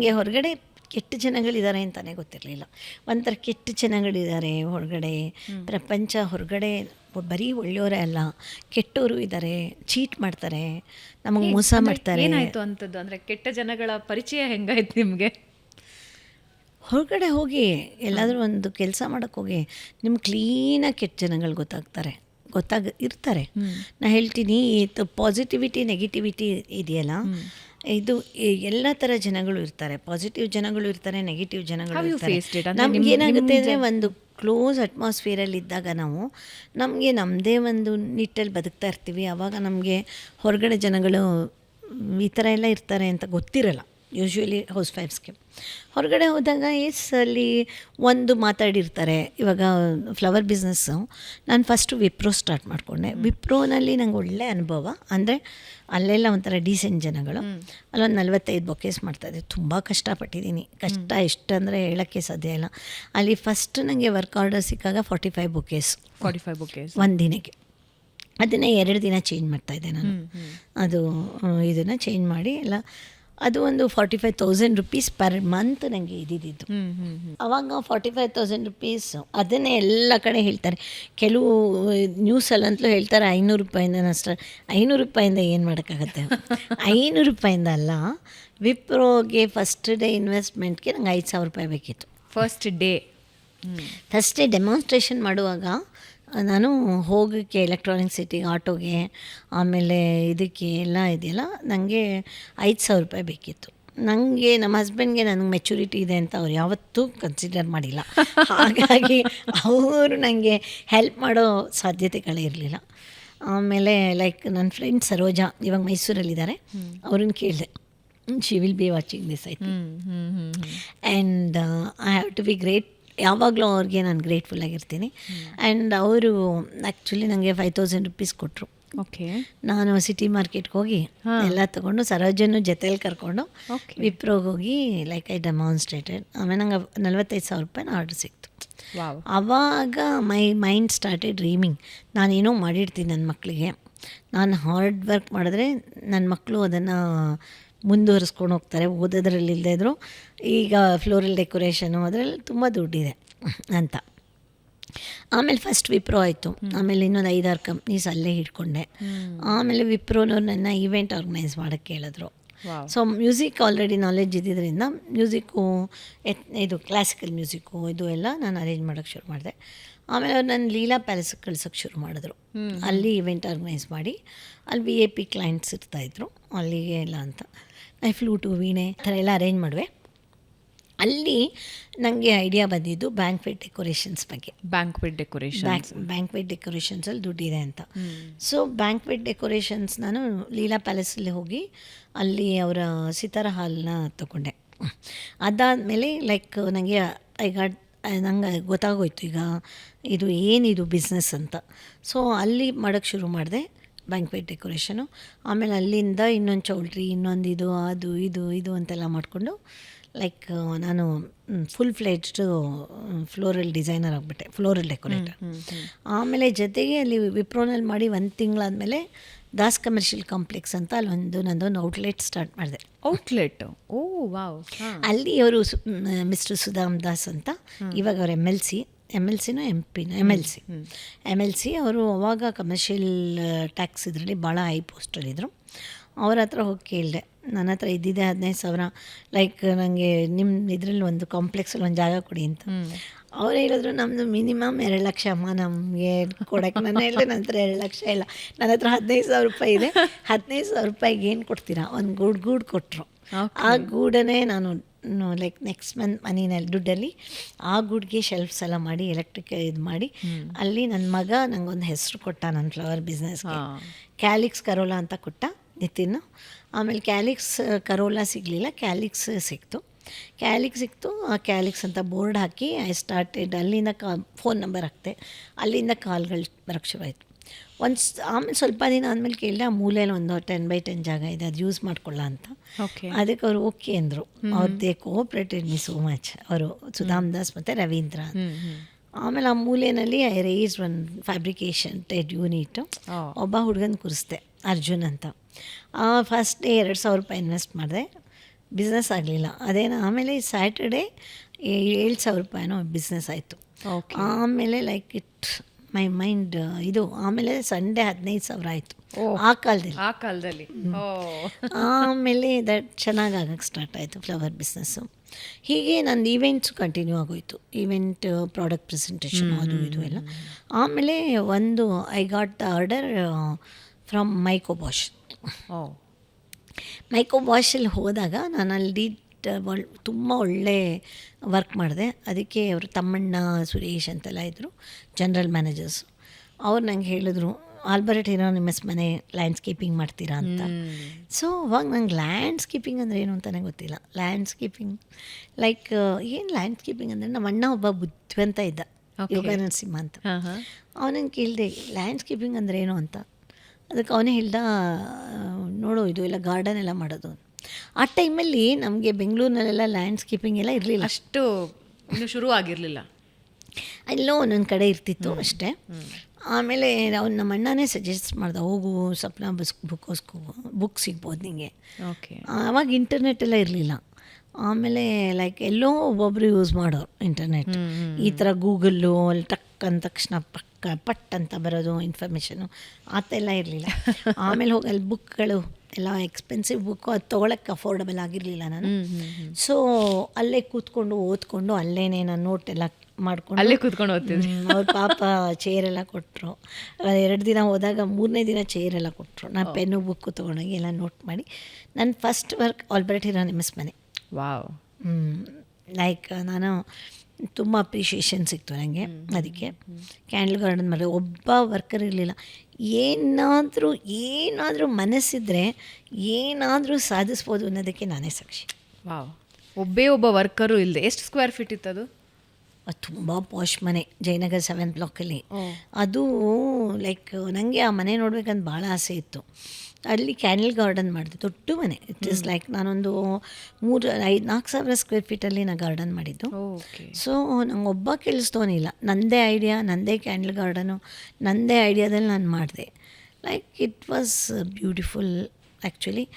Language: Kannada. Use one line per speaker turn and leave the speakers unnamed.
ನನಗೆ ಹೊರಗಡೆ ಕೆಟ್ಟ ಜನಗಳಿದ್ದಾರೆ ಅಂತಲೇ ಗೊತ್ತಿರಲಿಲ್ಲ. ಒಂಥರ ಕೆಟ್ಟ ಜನಗಳಿದ್ದಾರೆ ಹೊರಗಡೆ ಪ್ರಪಂಚ ಹೊರಗಡೆ ಬರೀ ಒಳ್ಳೆಯವರೇ ಅಲ್ಲ ಕೆಟ್ಟವರು ಇದ್ದಾರೆ ಚೀಟ್ ಮಾಡ್ತಾರೆ ನಮಗೆ ಮೋಸ ಮಾಡ್ತಾರೆ.
ಏನಾಯಿತು ಅಂತದ್ದು? ಅಂದ್ರೆ ಕೆಟ್ಟ ಜನಗಳ ಪರಿಚಯ ಹೆಂಗಾಯ್ತು ನಿಮಗೆ?
ಹೊರಗಡೆ ಹೋಗಿ ಎಲ್ಲಾದರೂ ಒಂದು ಕೆಲಸ ಮಾಡೋಕ್ಕೆ ಹೋಗಿ ನಿಮ್ಗೆ ಕ್ಲೀನಾಗಿ ಕೆಟ್ಟ ಜನಗಳು ಗೊತ್ತಾಗ್ತಾರೆ ಗೊತ್ತಾಗ ಇರ್ತಾರೆ. ನಾ ಹೇಳ್ತೀನಿ ಈ ಪಾಸಿಟಿವಿಟಿ ನೆಗೆಟಿವಿಟಿ ಇದೆಯಲ್ಲ ಇದು ಎಲ್ಲ ಥರ ಜನಗಳು ಇರ್ತಾರೆ. ಪಾಸಿಟಿವ್ ಜನಗಳು ಇರ್ತಾರೆ ನೆಗೆಟಿವ್ ಜನಗಳು ಇರ್ತಾರೆ. ನಮ್ಗೆ ಏನಾಗುತ್ತೆ ಅಂದರೆ ಒಂದು ಕ್ಲೋಸ್ ಅಟ್ಮಾಸ್ಫಿಯರಲ್ಲಿ ಇದ್ದಾಗ ನಾವು ನಮಗೆ ನಮ್ಮದೇ ಒಂದು ನಿಟ್ಟಲ್ಲಿ ಬದುಕ್ತಾ ಇರ್ತೀವಿ. ಅವಾಗ ನಮಗೆ ಹೊರಗಡೆ ಜನಗಳು ಈ ಥರ ಎಲ್ಲ ಇರ್ತಾರೆ ಅಂತ ಗೊತ್ತಿರಲ್ಲ. ಯೂಶ್ವಲಿ ಹೌಸ್ ವೈಫ್ಸ್ಗೆ ಹೊರಗಡೆ ಹೋದಾಗ ಎಸ್ ಅಲ್ಲಿ ಒಂದು ಮಾತಾಡಿರ್ತಾರೆ. ಇವಾಗ ಫ್ಲವರ್ ಬಿಸ್ನೆಸ್ಸು ನಾನು ಫಸ್ಟು ವಿಪ್ರೋ ಸ್ಟಾರ್ಟ್ ಮಾಡಿಕೊಂಡೆ. ವಿಪ್ರೋನಲ್ಲಿ ನಂಗೆ ಒಳ್ಳೆ ಅನುಭವ. ಅಂದರೆ ಅಲ್ಲೆಲ್ಲ ಒಂಥರ ಡೀಸೆಂಟ್ ಜನಗಳು. ಅಲ್ಲೊಂದು ನಲ್ವತ್ತೈದು ಬೊಕೇಸ್ ಮಾಡ್ತಾಯಿದ್ದೆ ತುಂಬ ಕಷ್ಟಪಟ್ಟಿದ್ದೀನಿ. ಕಷ್ಟ ಎಷ್ಟು ಅಂದರೆ ಹೇಳೋಕ್ಕೆ ಸಾಧ್ಯ ಇಲ್ಲ. ಅಲ್ಲಿ ಫಸ್ಟ್ ನನಗೆ ವರ್ಕ್ ಆರ್ಡರ್ ಸಿಕ್ಕಾಗ forty five bouquets
forty five bouquets
ಒಂದು ದಿನಕ್ಕೆ. ಅದನ್ನೇ ಎರಡು ದಿನ ಚೇಂಜ್ ಮಾಡ್ತಾಯಿದ್ದೆ ನಾನು. ಅದು ಇದನ್ನು ಚೇಂಜ್ ಮಾಡಿ ಎಲ್ಲ ಅದು ಒಂದು forty five thousand rupees per month ನನಗೆ ಇದ್ದಿದ್ದು. ಅವಾಗ ಫಾರ್ಟಿ ಫೈವ್ ತೌಸಂಡ್ ರುಪೀಸ್ ಅದನ್ನೇ ಎಲ್ಲ ಕಡೆ ಹೇಳ್ತಾರೆ. ಕೆಲವು ನ್ಯೂಸಲ್ಲಂತಲೂ ಹೇಳ್ತಾರೆ ಐನೂರು ರೂಪಾಯಿಂದ ನಷ್ಟ ಐನೂರು ರೂಪಾಯಿಂದ ಏನು ಮಾಡೋಕ್ಕಾಗತ್ತೆ? ಐನೂರು ರೂಪಾಯಿಂದ ಅಲ್ಲ ವಿಪ್ರೋಗೆ ಫಸ್ಟ್ ಡೇ ಇನ್ವೆಸ್ಟ್ಮೆಂಟ್ಗೆ ನಂಗೆ ಐದು ಸಾವಿರ ರೂಪಾಯಿ ಬೇಕಿತ್ತು.
First day
first day demonstration ಮಾಡುವಾಗ ನಾನು ಹೋಗೋಕ್ಕೆ ಎಲೆಕ್ಟ್ರಾನಿಕ್ ಸಿಟಿಗೆ ಆಟೋಗೆ ಆಮೇಲೆ ಇದಕ್ಕೆ ಎಲ್ಲ ಇದೆಯಲ್ಲ ನನಗೆ ಐದು ಸಾವಿರ ರೂಪಾಯಿ ಬೇಕಿತ್ತು. ನನಗೆ ನಮ್ಮ ಹಸ್ಬೆಂಡ್ಗೆ ನನಗೆ ಮೆಚುರಿಟಿ ಇದೆ ಅಂತ ಅವ್ರು ಯಾವತ್ತೂ ಕನ್ಸಿಡರ್ ಮಾಡಿಲ್ಲ. ಹಾಗಾಗಿ ಅವರು ನನಗೆ ಹೆಲ್ಪ್ ಮಾಡೋ ಸಾಧ್ಯತೆಗಳೇ ಇರಲಿಲ್ಲ ಆಮೇಲೆ ಲೈಕ್ ನನ್ನ ಫ್ರೆಂಡ್ ಸರೋಜಾ ಇವಾಗ ಮೈಸೂರಲ್ಲಿದ್ದಾರೆ. ಅವ್ರನ್ನ ಕೇಳಿದೆ. She will be watching this I
think
and I have to be great ಯಾವಾಗಲೂ ಅವ್ರಿಗೆ ನಾನು ಗ್ರೇಟ್ಫುಲ್ ಆಗಿರ್ತೀನಿ. ಆ್ಯಂಡ್ ಅವರು ಆ್ಯಕ್ಚುಲಿ ನನಗೆ ಫೈವ್ ತೌಸಂಡ್ ರುಪೀಸ್ ಕೊಟ್ಟರು
ಓಕೆ
ನಾನು ಸಿಟಿ ಮಾರ್ಕೆಟ್ಗೆ ಹೋಗಿ ಎಲ್ಲ ತೊಗೊಂಡು ಸರೋಜನ್ನು ಜೊತೆಯಲ್ಲಿ ಕರ್ಕೊಂಡು. ವಿಪ್ರೋಗೆ ಹೋಗಿ ಲೈಕ್ ಐ ಡೆಮಾನ್ಸ್ಟ್ರೇಟೆಡ್ ಆಮೇಲೆ ನಂಗೆ ನಲ್ವತ್ತೈದು ಸಾವಿರ ರೂಪಾಯಿನ ಆರ್ಡ್ರ್ ಸಿಕ್ತು.
ಅವಾಗ
ಆವಾಗ ಮೈ ಮೈಂಡ್ ಸ್ಟಾರ್ಟೆಡ್ ಡ್ರೀಮಿಂಗ್ ನಾನೇನೋ ಮಾಡಿರ್ತೀನಿ ನನ್ನ ಮಕ್ಕಳಿಗೆ ನಾನು ಹಾರ್ಡ್ ವರ್ಕ್ ಮಾಡಿದ್ರೆ ನನ್ನ ಮಕ್ಕಳು ಅದನ್ನು ಮುಂದುವರಿಸ್ಕೊಂಡು ಹೋಗ್ತಾರೆ ಓದೋದ್ರಲ್ಲಿ ಇಲ್ಲದೇ ಇದ್ದರು ಈಗ ಫ್ಲೋರಲ್ ಡೆಕೋರೇಷನು ಅದರಲ್ಲಿ ತುಂಬ ದುಡ್ಡಿದೆ ಅಂತ. ಆಮೇಲೆ ಫಸ್ಟ್ ವಿಪ್ರೋ ಆಯಿತು. ಆಮೇಲೆ ಇನ್ನೊಂದು ಐದಾರು ಕಂಪ್ನೀಸ್ ಅಲ್ಲೇ ಹಿಡ್ಕೊಂಡೆ ಆಮೇಲೆ ವಿಪ್ರೋನವ್ರು ನನ್ನ ಇವೆಂಟ್ ಆರ್ಗನೈಸ್ ಮಾಡೋಕ್ಕೆ
ಕೇಳಿದ್ರು
ಸೊ ಮ್ಯೂಸಿಕ್ ಆಲ್ರೆಡಿ ನಾಲೆಡ್ಜ್ ಇದ್ದಿದ್ದರಿಂದ ಮ್ಯೂಸಿಕ್ಕು ಎತ್ ಇದು ಕ್ಲಾಸಿಕಲ್ ಮ್ಯೂಸಿಕ್ಕು ಇದು ಎಲ್ಲ ನಾನು ಅರೇಂಜ್ ಮಾಡೋಕ್ಕೆ ಶುರು ಮಾಡಿದೆ. ಆಮೇಲೆ ಅವ್ರು ನನ್ನ ಲೀಲಾ ಪ್ಯಾಲೇಸಿಗೆ ಕಳ್ಸೋಕ್ಕೆ ಶುರು ಮಾಡಿದ್ರು. ಅಲ್ಲಿ ಇವೆಂಟ್ ಆರ್ಗನೈಸ್ ಮಾಡಿ ಅಲ್ಲಿ ವಿ ಎ ಪಿ ಕ್ಲೈಂಟ್ಸ್ ಇರ್ತಾಯಿದ್ರು ಅಲ್ಲಿಗೆ ಇಲ್ಲ ಅಂತ. ಫ್ಲೂಟು ವೀಣೆ ಆ ಥರ ಎಲ್ಲ ಅರೇಂಜ್ ಮಾಡುವೆ. ಅಲ್ಲಿ ನನಗೆ ಐಡಿಯಾ ಬಂದಿದ್ದು ಬ್ಯಾಂಕ್ವೆಟ್ ಡೆಕೋರೇಷನ್ಸ್ ಬಗ್ಗೆ.
ಬ್ಯಾಂಕ್ವೆಟ್ ಡೆಕೋರೇಷನ್
ಬ್ಯಾಂಕ್ ಬ್ಯಾಂಕ್ವೆಟ್ ಡೆಕೋರೇಷನ್ಸಲ್ಲಿ ದುಡ್ಡಿದೆ ಅಂತ. ಸೊ ಬ್ಯಾಂಕ್ವೆಟ್ ಡೆಕೋರೇಷನ್ಸ್ ನಾನು ಲೀಲಾ ಪ್ಯಾಲೇಸಲ್ಲಿ ಹೋಗಿ ಅಲ್ಲಿ ಅವರ ಸಿತಾರ ಹಾಲನ್ನ ತಗೊಂಡೆ. ಅದಾದಮೇಲೆ ಲೈಕ್ ನನಗೆ ಐ ಗಾಡ್ ನಂಗೆ ಗೊತ್ತಾಗೋಯ್ತು ಈಗ ಇದು ಏನಿದು ಬಿಸ್ನೆಸ್ ಅಂತ. ಸೊ ಅಲ್ಲಿ ಮಾಡೋಕ್ಕೆ ಶುರು ಮಾಡಿದೆ. ಬ್ಯಾಂಕ್ವೆಟ್ ಡೆಕೋರೇಷನು ಆಮೇಲೆ ಅಲ್ಲಿಂದ ಇನ್ನೊಂದು ಚೌಲ್ಟ್ರಿ ಇನ್ನೊಂದು ಇದು ಅದು ಇದು ಇದು ಅಂತೆಲ್ಲ ಮಾಡಿಕೊಂಡು ಲೈಕ್ ನಾನು ಫುಲ್ ಫ್ಲೆಜ್ಡ್ ಫ್ಲೋರಲ್ ಡಿಸೈನರ್ ಆಗಿಬಿಟ್ಟೆ ಫ್ಲೋರಲ್ ಡೆಕೋರೇಟರ್ ಆಮೇಲೆ ಜೊತೆಗೆ ಅಲ್ಲಿ ವಿಪ್ರೋನಲ್ಲಿ ಮಾಡಿ ಒಂದು ತಿಂಗಳಾದಮೇಲೆ ದಾಸ್ ಕಮರ್ಷಿಯಲ್ ಕಾಂಪ್ಲೆಕ್ಸ್ ಅಂತ ಅಲ್ಲೊಂದು ನಂದೊಂದು ಔಟ್ಲೆಟ್ ಸ್ಟಾರ್ಟ್ ಮಾಡಿದೆ.
ಔಟ್ಲೆಟ್? ಓ ವಾವ್
ಅಲ್ಲಿ ಅವರು ಮಿಸ್ಟರ್ ಸುಧಾಮ್ ದಾಸ್ ಅಂತ ಇವಾಗ ಅವ್ರು M L C M L ಸಿನೂ M ಪಿನೂ M L C M L C ಅವರು ಅವಾಗ ಕಮರ್ಷಿಯಲ್ ಟ್ಯಾಕ್ಸ್ ಇದರಲ್ಲಿ ಭಾಳ ಹೈ ಪೋಸ್ಟಲ್ಲಿದ್ದರು ಅವ್ರ ಹತ್ರ ಹೋಗಿ ಕೇಳಿದೆ. ನನ್ನ ಹತ್ರ ಇದ್ದಿದ್ದೆ ಹದಿನೈದು ಸಾವಿರ. ಲೈಕ್ ನನಗೆ ನಿಮ್ಮ ಇದರಲ್ಲಿ ಒಂದು ಕಾಂಪ್ಲೆಕ್ಸಲ್ಲಿ ಒಂದು ಜಾಗ ಕೊಡಿ ಅಂತ. ಅವ್ರು ಹೇಳಿದ್ರು ನಮ್ಮದು ಮಿನಿಮಮ್ ಎರಡು ಲಕ್ಷ ಅಮ್ಮ ನಮಗೆ ಕೊಡೋಕ್ಕೆ. ನನ್ನ ಹೇಳಿದ್ರೆ ನನ್ನ ಹತ್ರ ಎರಡು ಲಕ್ಷ ಇಲ್ಲ. ನನ್ನ ಹತ್ರ ಹದಿನೈದು ಸಾವಿರ ರೂಪಾಯಿ ಇದೆ. ಹದಿನೈದು ಸಾವಿರ ರೂಪಾಯಿಗೆ ಏನು ಕೊಡ್ತೀರಾ? ಒಂದು ಗೂಡು ಗೂಡು ಕೊಟ್ಟರು ಆ ಗೂಡನ್ನೇ ನಾನು ಲೈಕ್ ನೆಕ್ಸ್ಟ್ ಮಂತ್ ಮನಿನಲ್ಲಿ ದುಡ್ಡಲ್ಲಿ ಆ ಗೂಡ್ಗೆ ಶೆಲ್ಫ್ಸ್ ಎಲ್ಲ ಮಾಡಿ ಎಲೆಕ್ಟ್ರಿಕ್ ಇದು ಮಾಡಿ ಅಲ್ಲಿ ನನ್ನ ಮಗ ನಂಗೊಂದು ಹೆಸರು ಕೊಟ್ಟ ನನ್ನ ಫ್ಲವರ್ ಬಿಸ್ನೆಸ್ಗೆ ಕ್ಯಾಲಿಕ್ಸ್ ಕರೋಲಾ ಅಂತ ಕೊಟ್ಟ ನಿತಿನ್. ಆಮೇಲೆ ಕ್ಯಾಲಿಕ್ಸ್ ಕರೋಲಾ ಸಿಗಲಿಲ್ಲ ಕ್ಯಾಲಿಕ್ಸ್ ಸಿಕ್ತು. ಕ್ಯಾಲಿಕ್ಸ್ ಸಿಕ್ತು ಆ ಕ್ಯಾಲಿಕ್ಸ್ ಅಂತ ಬೋರ್ಡ್ ಹಾಕಿ ಐ ಸ್ಟಾರ್ಟೆಡ್ ಅಲ್ಲಿಂದ ಕಾ ಫೋನ್ ನಂಬರ್ ಹಾಕ್ತೆ. ಅಲ್ಲಿಂದ ಕಾಲ್ಗಳು ಬರೋಕ್ಕೆ ಶುರುವಾಯಿತು ಒಂದು ಆಮೇಲೆ ಸ್ವಲ್ಪ ದಿನ ಆದಮೇಲೆ ಕೇಳಿದೆ ಆ ಮೂಲೆಯಲ್ಲಿ ಒಂದು ಟೆನ್ ಬೈ ಟೆನ್ ಜಾಗ ಇದೆ ಅದು ಯೂಸ್ ಮಾಡ್ಕೊಳ್ಳ ಅಂತ.
ಓಕೆ
ಅದಕ್ಕೆ ಅವರು ಓಕೆ ಅಂದರು. ಅವ್ರು they cooperated me so much ಅವರು ಸುಧಾಮ್ ದಾಸ್ ಮತ್ತು ರವೀಂದ್ರ ಆಮೇಲೆ ಆ ಮೂಲೆಯಲ್ಲಿ ಐ ರೇಸ್ ಒನ್ ಫ್ಯಾಬ್ರಿಕೇಶನ್ ಟೆಡ್ ಯೂನಿಟ್ ಒಬ್ಬ ಹುಡುಗನ ಕೂರಿಸ್ದೆ ಅರ್ಜುನ್ ಅಂತ. ಫಸ್ಟ್ ಡೇ ಎರಡು ಸಾವಿರ ರೂಪಾಯಿ ಇನ್ವೆಸ್ಟ್ ಮಾಡಿದೆ. ಬಿಸ್ನೆಸ್ ಆಗಲಿಲ್ಲ. ಅದೇನು ಆಮೇಲೆ ಸ್ಯಾಟರ್ಡೇ ಏಳು ಸಾವಿರ ರೂಪಾಯಿನೋ ಬಿಸ್ನೆಸ್ ಆಯಿತು. ಆಮೇಲೆ ಲೈಕ್ ಇಟ್ ಮೈ ಮೈಂಡ್ ಇದು ಆಮೇಲೆ ಸಂಡೇ ಹದಿನೈದು ಸಾವಿರ ಆಯಿತು. ಆ ಕಾಲದಲ್ಲಿ.
ಆ ಕಾಲದಲ್ಲಿ.
ಆಮೇಲೆ ದಟ್ ಚೆನ್ನಾಗಿ ಆಗಕ್ಕೆ ಸ್ಟಾರ್ಟ್ ಆಯಿತು ಫ್ಲವರ್ ಬಿಸ್ನೆಸ್ಸು ಹೀಗೆ ನಂದು ಈವೆಂಟ್ಸ್ ಕಂಟಿನ್ಯೂ ಆಗೋಯ್ತು. ಈವೆಂಟ್ ಪ್ರಾಡಕ್ಟ್ ಪ್ರೆಸೆಂಟೇಷನ್ ಅದು ಇದು ಎಲ್ಲ. ಆಮೇಲೆ ಒಂದು I got the order from Mico Bosch Mico ಬಾಷಲ್ಲಿ ಹೋದಾಗ ನಾನು ಅಲ್ಲಿ ಒಳ್ ತುಂಬ ಒಳ್ಳೆ ವರ್ಕ್ ಮಾಡಿದೆ. ಅದಕ್ಕೆ ಅವರು ತಮ್ಮಣ್ಣ ಸುರೇಶ್ ಅಂತೆಲ್ಲ ಇದ್ದರು ಜನರಲ್ ಮ್ಯಾನೇಜರ್ಸು ಅವ್ರು ನಂಗೆ ಹೇಳಿದ್ರು ಆಲ್ಬರ್ಟ್ ಹಿರೋನಿಮಸ್ ಮನೆ ಲ್ಯಾಂಡ್ಸ್ಕೇಪಿಂಗ್ ಮಾಡ್ತೀರಾ ಅಂತ. ಸೊ ಅವಾಗ ನಂಗೆ ಲ್ಯಾಂಡ್ಸ್ಕೇಪಿಂಗ್ ಅಂದರೆ ಏನು ಅಂತಲೇ ಗೊತ್ತಿಲ್ಲ. ಲ್ಯಾಂಡ್ಸ್ಕೇಪಿಂಗ್ ಲೈಕ್ ಏನು ಲ್ಯಾಂಡ್ಸ್ಕೇಪಿಂಗ್ ಅಂದರೆ ನಮ್ಮ ಅಣ್ಣ ಒಬ್ಬ ಬುದ್ಧಿವಂತ ಇದ್ದ
ಯೋಗಾನಂದ
ಯೋಗ ನರಸಿಂಹ ಅಂತ. ಅವನಂಗೆ ಕೇಳಿದೆ ಲ್ಯಾಂಡ್ಸ್ಕೇಪಿಂಗ್ ಅಂದರೆ ಏನು ಅಂತ? ಅದಕ್ಕೆ ಅವನೇ ಹೇಳ್ದ ನೋಡು ಇದು ಎಲ್ಲ ಗಾರ್ಡನ್ ಎಲ್ಲ ಮಾಡೋದು ಆ ಟೈಮಲ್ಲಿ ನಮಗೆ ಬೆಂಗಳೂರಿನಲ್ಲೆಲ್ಲ ಲ್ಯಾಂಡ್ಸ್ಕೇಪಿಂಗ್ ಎಲ್ಲ ಇರಲಿಲ್ಲ.
ಅಷ್ಟು ಇನ್ನು ಶುರು ಆಗಿರಲಿಲ್ಲ.
ಎಲ್ಲೋ ಒಂದೊಂದು ಕಡೆ ಇರ್ತಿತ್ತು ಅಷ್ಟೇ. ಆಮೇಲೆ ಅವ್ನು ನಮ್ಮ ಅಣ್ಣನೇ ಸಜೆಸ್ಟ್ ಮಾಡ್ದೆ ಹೋಗು ಸಪ್ನ ಬಸ್ ಬುಕ್ ಓಸ್ಕೋ ಬುಕ್ ಸಿಗ್ಬೋದು ನಿಮಗೆ
ಓಕೆ
ಆವಾಗ ಇಂಟರ್ನೆಟ್ ಎಲ್ಲ ಇರಲಿಲ್ಲ. ಆಮೇಲೆ ಲೈಕ್ ಎಲ್ಲೋ ಒಬ್ಬೊಬ್ಬರು ಯೂಸ್ ಮಾಡೋರು ಇಂಟರ್ನೆಟ್ ಈ ಥರ ಗೂಗಲ್ಲು ಅಲ್ಲಿ ಟಕ್ ಅಂದ ತಕ್ಷಣ ಪಕ್ಕ ಪಟ್ ಅಂತ ಬರೋದು ಇನ್ಫಾರ್ಮೇಷನು ಆ ಥರ ಎಲ್ಲ ಇರಲಿಲ್ಲ. ಆಮೇಲೆ ಹೋಗಿ ಅಲ್ಲಿ ಬುಕ್ಗಳು ಎಲ್ಲ ಎಕ್ಸ್ಪೆನ್ಸಿವ್ ಬುಕ್ಕು ಅದು ತೊಗೊಳಕ್ಕೆ ಅಫೋರ್ಡಬಲ್ ಆಗಿರಲಿಲ್ಲ ನಾನು. ಸೊ ಅಲ್ಲೇ ಕೂತ್ಕೊಂಡು ಓದ್ಕೊಂಡು ಅಲ್ಲೇನೇ ನಾನು ನೋಟ್ ಎಲ್ಲ ಮಾಡ್ಕೊಂಡು
ಅಲ್ಲೇ ಕೂತ್ಕೊಂಡು ಓದ್ತಿದ್ರಿ.
ಅವ್ರ ಪಾಪ ಚೇರ್ ಎಲ್ಲ ಕೊಟ್ಟರು ಎರಡು ದಿನ ಹೋದಾಗ ಮೂರನೇ ದಿನ ಚೇರ್ ಎಲ್ಲ ಕೊಟ್ಟರು ನಾನು ಪೆನ್ನು ಬುಕ್ಕು ತೊಗೊಂಡೋಗಿ ಎಲ್ಲ ನೋಟ್ ಮಾಡಿ. ನನ್ನ ಫಸ್ಟ್ ವರ್ಕ್ ಆಲ್ಬರ್ಟ್ ನಿಮ್ಮ ಮನೆ.
ವಾವ್.
ಲೈಕ್ ನಾನು ತುಂಬ ಅಪ್ರಿಷಿಯೇಷನ್ ಸಿಕ್ತು ನನಗೆ ಅದಕ್ಕೆ. ಕ್ಯಾಂಡಲ್ ಗಾರ್ಡನ್ ಮೇಲೆ ಒಬ್ಬ ವರ್ಕರ್ ಇರಲಿಲ್ಲ. ಏನಾದರೂ ಏನಾದರೂ ಮನಸ್ಸಿದ್ರೆ ಏನಾದರೂ ಸಾಧಿಸ್ಬೋದು ಅನ್ನೋದಕ್ಕೆ ನಾನೇ ಸಾಕ್ಷಿ.
ವಾವ್ ಒಬ್ಬೇ ಒಬ್ಬ ವರ್ಕರು ಇಲ್ಲದೆ ಎಷ್ಟು ಸ್ಕ್ವೇರ್ ಫೀಟ್ ಇತ್ತು
ಅದು? ತುಂಬ ಪಾಶ್ ಮನೆ ಜಯನಗರ್ ಸೆವೆನ್ ಬ್ಲಾಕಲ್ಲಿ. ಅದು ಲೈಕ್ ನನಗೆ ಆ ಮನೆ ನೋಡ್ಬೇಕಂತ ಭಾಳ ಆಸೆ ಇತ್ತು. ಅಲ್ಲಿ ಕ್ಯಾಂಡಲ್ ಗಾರ್ಡನ್ ಮಾಡಿದೆ ದೊಡ್ಡ ಮನೆ. ಇಟ್ ಇಸ್ ಲೈಕ್ ನಾನೊಂದು ಮೂರು ಐದು ನಾಲ್ಕು ಸಾವಿರ ಸ್ಕ್ವೇರ್ ಫೀಟಲ್ಲಿ ನಾನು ಗಾರ್ಡನ್ ಮಾಡಿದ್ದು. ಸೊ ನಂಗೆ ಒಬ್ಬ ಕೇಳಿಸ್ತೋನಿಲ್ಲ ನನ್ನದೇ ಐಡಿಯಾ ನನ್ನದೇ ಕ್ಯಾಂಡಲ್ ಗಾರ್ಡನು ನನ್ನದೇ ಐಡಿಯಾದಲ್ಲಿ ನಾನು ಮಾಡಿದೆ. Like it was beautiful actually